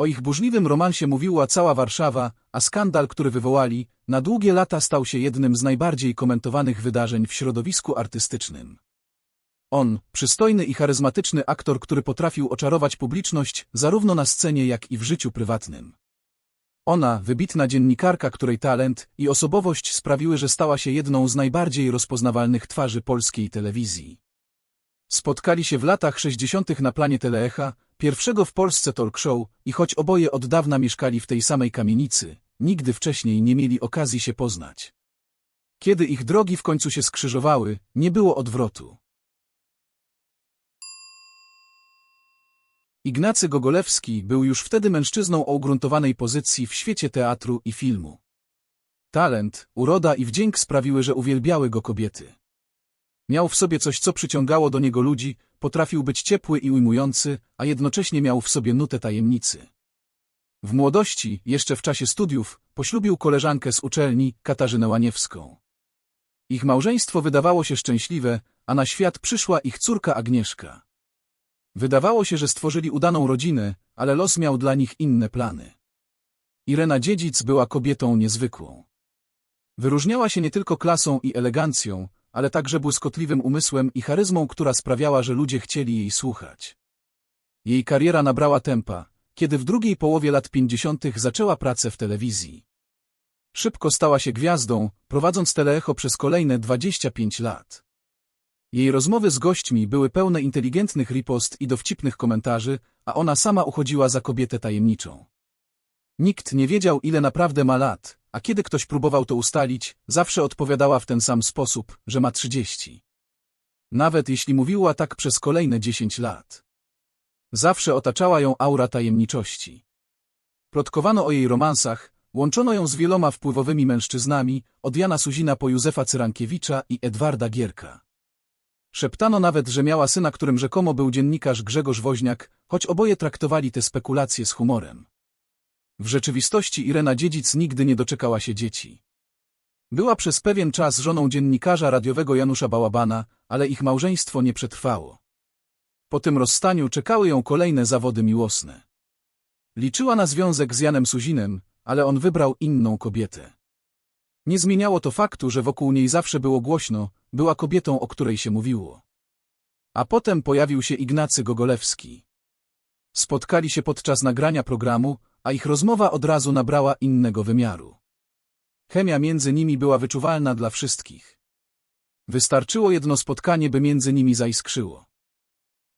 O ich burzliwym romansie mówiła cała Warszawa, a skandal, który wywołali, na długie lata stał się jednym z najbardziej komentowanych wydarzeń w środowisku artystycznym. On, przystojny i charyzmatyczny aktor, który potrafił oczarować publiczność zarówno na scenie, jak i w życiu prywatnym. Ona, wybitna dziennikarka, której talent i osobowość sprawiły, że stała się jedną z najbardziej rozpoznawalnych twarzy polskiej telewizji. Spotkali się w latach 60. na planie Teleecha, pierwszego w Polsce talk show i choć oboje od dawna mieszkali w tej samej kamienicy, nigdy wcześniej nie mieli okazji się poznać. Kiedy ich drogi w końcu się skrzyżowały, nie było odwrotu. Ignacy Gogolewski był już wtedy mężczyzną o ugruntowanej pozycji w świecie teatru i filmu. Talent, uroda i wdzięk sprawiły, że uwielbiały go kobiety. Miał w sobie coś, co przyciągało do niego ludzi, potrafił być ciepły i ujmujący, a jednocześnie miał w sobie nutę tajemnicy. W młodości, jeszcze w czasie studiów, poślubił koleżankę z uczelni, Katarzynę Łaniewską. Ich małżeństwo wydawało się szczęśliwe, a na świat przyszła ich córka Agnieszka. Wydawało się, że stworzyli udaną rodzinę, ale los miał dla nich inne plany. Irena Dziedzic była kobietą niezwykłą. Wyróżniała się nie tylko klasą i elegancją, ale także błyskotliwym umysłem i charyzmą, która sprawiała, że ludzie chcieli jej słuchać. Jej kariera nabrała tempa, kiedy w drugiej połowie lat pięćdziesiątych zaczęła pracę w telewizji. Szybko stała się gwiazdą, prowadząc teleecho przez kolejne 25 lat. Jej rozmowy z gośćmi były pełne inteligentnych ripost i dowcipnych komentarzy, a ona sama uchodziła za kobietę tajemniczą. Nikt nie wiedział, ile naprawdę ma lat, a kiedy ktoś próbował to ustalić, zawsze odpowiadała w ten sam sposób, że ma 30. Nawet jeśli mówiła tak przez kolejne 10 lat. Zawsze otaczała ją aura tajemniczości. Plotkowano o jej romansach, łączono ją z wieloma wpływowymi mężczyznami, od Jana Suzina po Józefa Cyrankiewicza i Edwarda Gierka. Szeptano nawet, że miała syna, którym rzekomo był dziennikarz Grzegorz Woźniak, choć oboje traktowali te spekulacje z humorem. W rzeczywistości Irena Dziedzic nigdy nie doczekała się dzieci. Była przez pewien czas żoną dziennikarza radiowego Janusza Bałabana, ale ich małżeństwo nie przetrwało. Po tym rozstaniu czekały ją kolejne zawody miłosne. Liczyła na związek z Janem Suzinem, ale on wybrał inną kobietę. Nie zmieniało to faktu, że wokół niej zawsze było głośno, była kobietą, o której się mówiło. A potem pojawił się Ignacy Gogolewski. Spotkali się podczas nagrania programu, a ich rozmowa od razu nabrała innego wymiaru. Chemia między nimi była wyczuwalna dla wszystkich. Wystarczyło jedno spotkanie, by między nimi zaiskrzyło.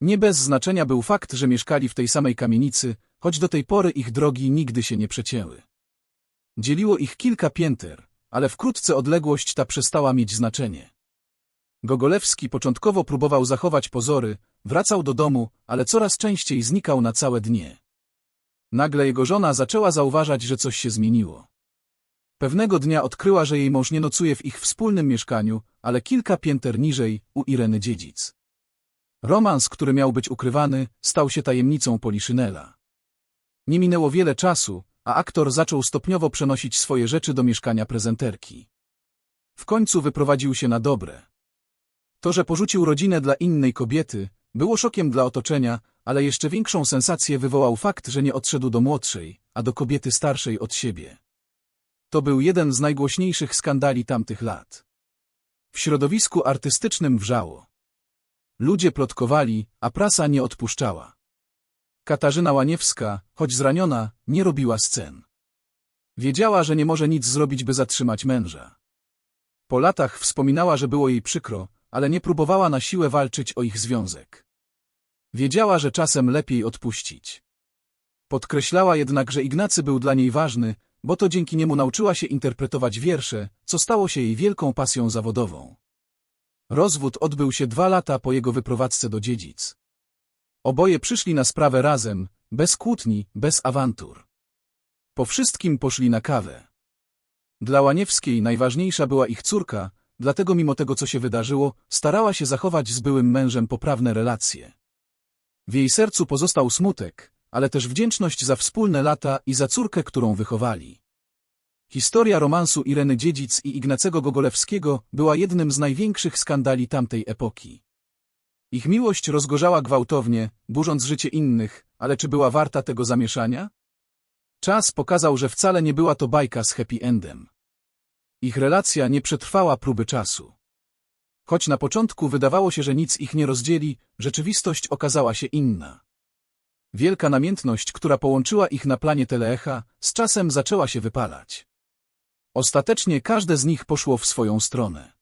Nie bez znaczenia był fakt, że mieszkali w tej samej kamienicy, choć do tej pory ich drogi nigdy się nie przecięły. Dzieliło ich kilka pięter, ale wkrótce odległość ta przestała mieć znaczenie. Gogolewski początkowo próbował zachować pozory, wracał do domu, ale coraz częściej znikał na całe dnie. Nagle jego żona zaczęła zauważać, że coś się zmieniło. Pewnego dnia odkryła, że jej mąż nie nocuje w ich wspólnym mieszkaniu, ale kilka pięter niżej, u Ireny Dziedzic. Romans, który miał być ukrywany, stał się tajemnicą Poliszynela. Nie minęło wiele czasu, a aktor zaczął stopniowo przenosić swoje rzeczy do mieszkania prezenterki. W końcu wyprowadził się na dobre. To, że porzucił rodzinę dla innej kobiety, było szokiem dla otoczenia, ale jeszcze większą sensację wywołał fakt, że nie odszedł do młodszej, a do kobiety starszej od siebie. To był jeden z najgłośniejszych skandali tamtych lat. W środowisku artystycznym wrzało. Ludzie plotkowali, a prasa nie odpuszczała. Katarzyna Łaniewska, choć zraniona, nie robiła scen. Wiedziała, że nie może nic zrobić, by zatrzymać męża. Po latach wspominała, że było jej przykro, ale nie próbowała na siłę walczyć o ich związek. Wiedziała, że czasem lepiej odpuścić. Podkreślała jednak, że Ignacy był dla niej ważny, bo to dzięki niemu nauczyła się interpretować wiersze, co stało się jej wielką pasją zawodową. Rozwód odbył się dwa lata po jego wyprowadzce do dziedzic. Oboje przyszli na sprawę razem, bez kłótni, bez awantur. Po wszystkim poszli na kawę. Dla Łaniewskiej najważniejsza była ich córka, dlatego mimo tego, co się wydarzyło, starała się zachować z byłym mężem poprawne relacje. W jej sercu pozostał smutek, ale też wdzięczność za wspólne lata i za córkę, którą wychowali. Historia romansu Ireny Dziedzic i Ignacego Gogolewskiego była jednym z największych skandali tamtej epoki. Ich miłość rozgorzała gwałtownie, burząc życie innych, ale czy była warta tego zamieszania? Czas pokazał, że wcale nie była to bajka z happy endem. Ich relacja nie przetrwała próby czasu. Choć na początku wydawało się, że nic ich nie rozdzieli, rzeczywistość okazała się inna. Wielka namiętność, która połączyła ich na planie teleecha, z czasem zaczęła się wypalać. Ostatecznie każde z nich poszło w swoją stronę.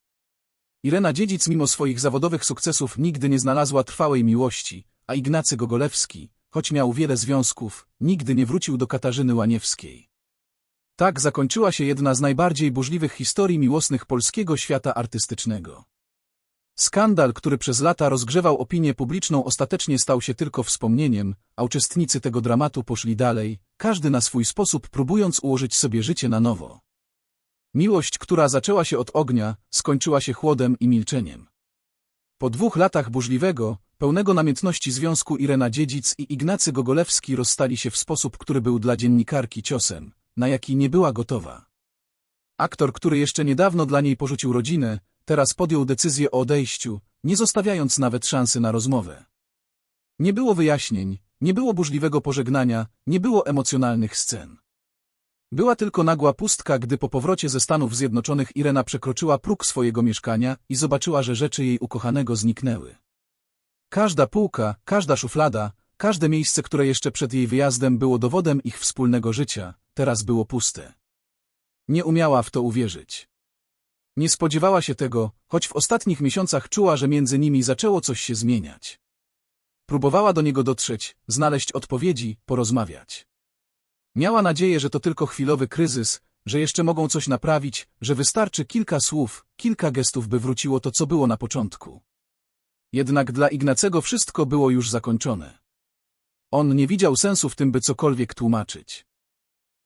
Irena Dziedzic mimo swoich zawodowych sukcesów nigdy nie znalazła trwałej miłości, a Ignacy Gogolewski, choć miał wiele związków, nigdy nie wrócił do Katarzyny Łaniewskiej. Tak zakończyła się jedna z najbardziej burzliwych historii miłosnych polskiego świata artystycznego. Skandal, który przez lata rozgrzewał opinię publiczną ostatecznie stał się tylko wspomnieniem, a uczestnicy tego dramatu poszli dalej, każdy na swój sposób próbując ułożyć sobie życie na nowo. Miłość, która zaczęła się od ognia, skończyła się chłodem i milczeniem. Po dwóch latach burzliwego, pełnego namiętności związku Irena Dziedzic i Ignacy Gogolewski rozstali się w sposób, który był dla dziennikarki ciosem, na jaki nie była gotowa. Aktor, który jeszcze niedawno dla niej porzucił rodzinę, teraz podjął decyzję o odejściu, nie zostawiając nawet szansy na rozmowę. Nie było wyjaśnień, nie było burzliwego pożegnania, nie było emocjonalnych scen. Była tylko nagła pustka, gdy po powrocie ze Stanów Zjednoczonych Irena przekroczyła próg swojego mieszkania i zobaczyła, że rzeczy jej ukochanego zniknęły. Każda półka, każda szuflada, każde miejsce, które jeszcze przed jej wyjazdem było dowodem ich wspólnego życia, teraz było puste. Nie umiała w to uwierzyć. Nie spodziewała się tego, choć w ostatnich miesiącach czuła, że między nimi zaczęło coś się zmieniać. Próbowała do niego dotrzeć, znaleźć odpowiedzi, porozmawiać. Miała nadzieję, że to tylko chwilowy kryzys, że jeszcze mogą coś naprawić, że wystarczy kilka słów, kilka gestów, by wróciło to, co było na początku. Jednak dla Ignacego wszystko było już zakończone. On nie widział sensu w tym, by cokolwiek tłumaczyć.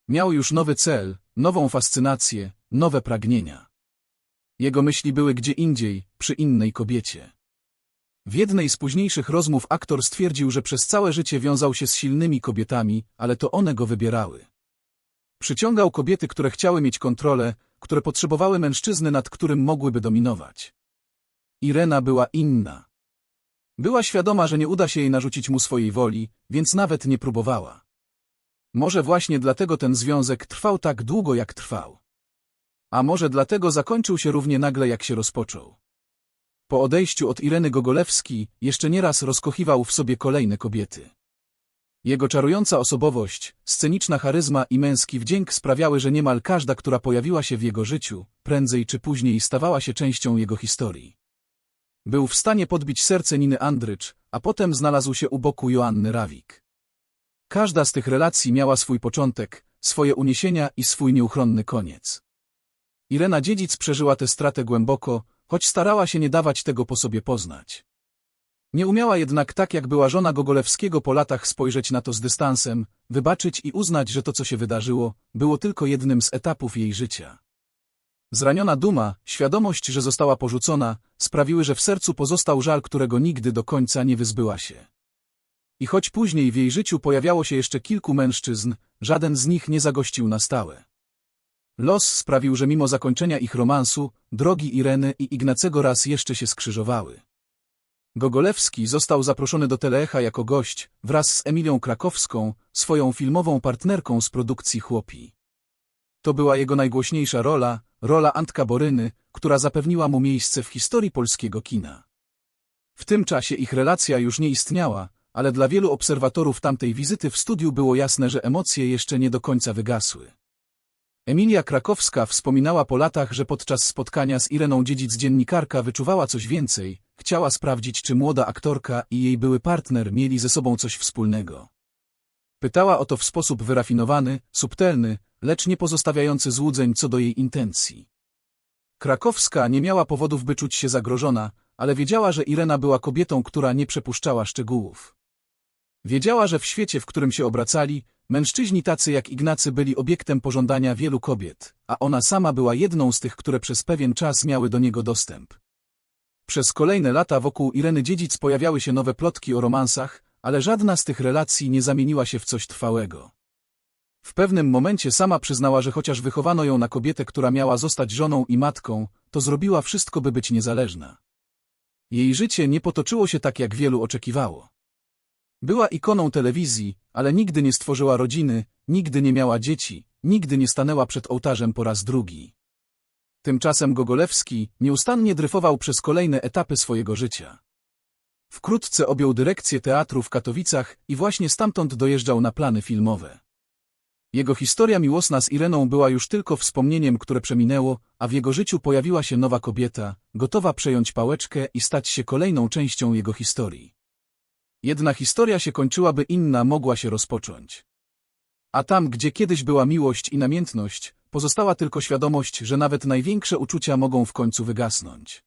Miał już nowy cel, nową fascynację, nowe pragnienia. Jego myśli były gdzie indziej, przy innej kobiecie. W jednej z późniejszych rozmów aktor stwierdził, że przez całe życie wiązał się z silnymi kobietami, ale to one go wybierały. Przyciągał kobiety, które chciały mieć kontrolę, które potrzebowały mężczyzny, nad którym mogłyby dominować. Irena była inna. Była świadoma, że nie uda się jej narzucić mu swojej woli, więc nawet nie próbowała. Może właśnie dlatego ten związek trwał tak długo, jak trwał. A może dlatego zakończył się równie nagle, jak się rozpoczął. Po odejściu od Ireny Gogolewski jeszcze nieraz rozkochiwał w sobie kolejne kobiety. Jego czarująca osobowość, sceniczna charyzma i męski wdzięk sprawiały, że niemal każda, która pojawiła się w jego życiu, prędzej czy później stawała się częścią jego historii. Był w stanie podbić serce Niny Andrycz, a potem znalazł się u boku Joanny Rawik. Każda z tych relacji miała swój początek, swoje uniesienia i swój nieuchronny koniec. Irena Dziedzic przeżyła tę stratę głęboko, choć starała się nie dawać tego po sobie poznać. Nie umiała jednak tak jak była żona Gogolewskiego po latach spojrzeć na to z dystansem, wybaczyć i uznać, że to co się wydarzyło, było tylko jednym z etapów jej życia. Zraniona duma, świadomość, że została porzucona, sprawiły, że w sercu pozostał żal, którego nigdy do końca nie wyzbyła się. I choć później w jej życiu pojawiało się jeszcze kilku mężczyzn, żaden z nich nie zagościł na stałe. Los sprawił, że mimo zakończenia ich romansu, drogi Ireny i Ignacego raz jeszcze się skrzyżowały. Gogolewski został zaproszony do Teleecha jako gość, wraz z Emilią Krakowską, swoją filmową partnerką z produkcji Chłopi. To była jego najgłośniejsza rola, rola Antka Boryny, która zapewniła mu miejsce w historii polskiego kina. W tym czasie ich relacja już nie istniała, ale dla wielu obserwatorów tamtej wizyty w studiu było jasne, że emocje jeszcze nie do końca wygasły. Emilia Krakowska wspominała po latach, że podczas spotkania z Ireną Dziedzic dziennikarka wyczuwała coś więcej, chciała sprawdzić, czy młoda aktorka i jej były partner mieli ze sobą coś wspólnego. Pytała o to w sposób wyrafinowany, subtelny, lecz nie pozostawiający złudzeń co do jej intencji. Krakowska nie miała powodów, by czuć się zagrożona, ale wiedziała, że Irena była kobietą, która nie przepuszczała szczegółów. Wiedziała, że w świecie, w którym się obracali, mężczyźni tacy jak Ignacy byli obiektem pożądania wielu kobiet, a ona sama była jedną z tych, które przez pewien czas miały do niego dostęp. Przez kolejne lata wokół Ireny Dziedzic pojawiały się nowe plotki o romansach, ale żadna z tych relacji nie zamieniła się w coś trwałego. W pewnym momencie sama przyznała, że chociaż wychowano ją na kobietę, która miała zostać żoną i matką, to zrobiła wszystko, by być niezależna. Jej życie nie potoczyło się tak, jak wielu oczekiwało. Była ikoną telewizji, ale nigdy nie stworzyła rodziny, nigdy nie miała dzieci, nigdy nie stanęła przed ołtarzem po raz drugi. Tymczasem Gogolewski nieustannie dryfował przez kolejne etapy swojego życia. Wkrótce objął dyrekcję teatru w Katowicach i właśnie stamtąd dojeżdżał na plany filmowe. Jego historia miłosna z Ireną była już tylko wspomnieniem, które przeminęło, a w jego życiu pojawiła się nowa kobieta, gotowa przejąć pałeczkę i stać się kolejną częścią jego historii. Jedna historia się kończyła, by inna mogła się rozpocząć. A tam, gdzie kiedyś była miłość i namiętność, pozostała tylko świadomość, że nawet największe uczucia mogą w końcu wygasnąć.